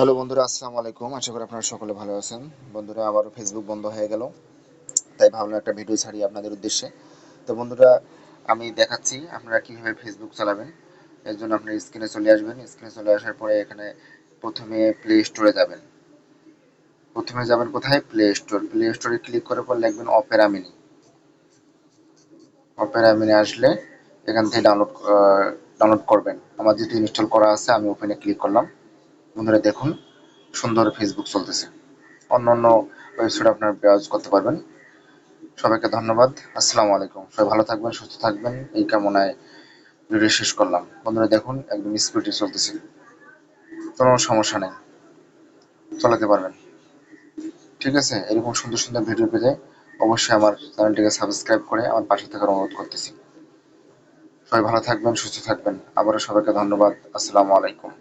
Hello বন্ধুরা, আসসালামু আলাইকুম। আশা করি আপনারা সকলে ভালো আছেন। বন্ধুরা আবারও ফেসবুক বন্ধ হয়ে গেল, তাই ভাবলাম একটা ভিডিও ছাড়ি আপনাদের উদ্দেশ্যে। তো বন্ধুরা, আমি দেখাচ্ছি আপনারা কীভাবে ফেসবুক চালাবেন। এর জন্য আপনি স্ক্রিনে চলে আসবেন। স্ক্রিনে চলে আসার পরে এখানে প্রথমে প্লে স্টোরে যাবেন। প্রথমে যাবেন কোথায়? প্লে স্টোর প্লে স্টোরে ক্লিক করার পর লিখবেন অপেরা মিনি অপেরা মিনি আসলে এখান থেকে ডাউনলোড ডাউনলোড করবেন। আমার যেহেতু ইনস্টল করা আছে, আমি ওপেনে ক্লিক করলাম। বন্ধুরা দেখুন, সুন্দর ফেসবুক চলতেছে। অন্য অন্য ওয়েবসাইট আপনার ব্রাউজ করতে পারবেন। সবাইকে ধন্যবাদ। আসসালামু আলাইকুম। সবাই ভালো থাকবেন, সুস্থ থাকবেন। এই কামনায় ভিডিও শেষ করলাম। বন্ধুরা দেখুন, একদম স্পিডে চলতেছে। কোনো সমস্যা নেই। চালাতে পারবেন। ঠিক আছে? এরকম সুন্দর সুন্দর ভিডিও পেতে অবশ্যই আমার চ্যানেলটিকে সাবস্ক্রাইব করে আমার পাশে থাকার অনুরোধ করতেছি। সবাই ভালো থাকবেন, সুস্থ থাকবেন। আবারও সবাইকে ধন্যবাদ। আসসালামু আলাইকুম।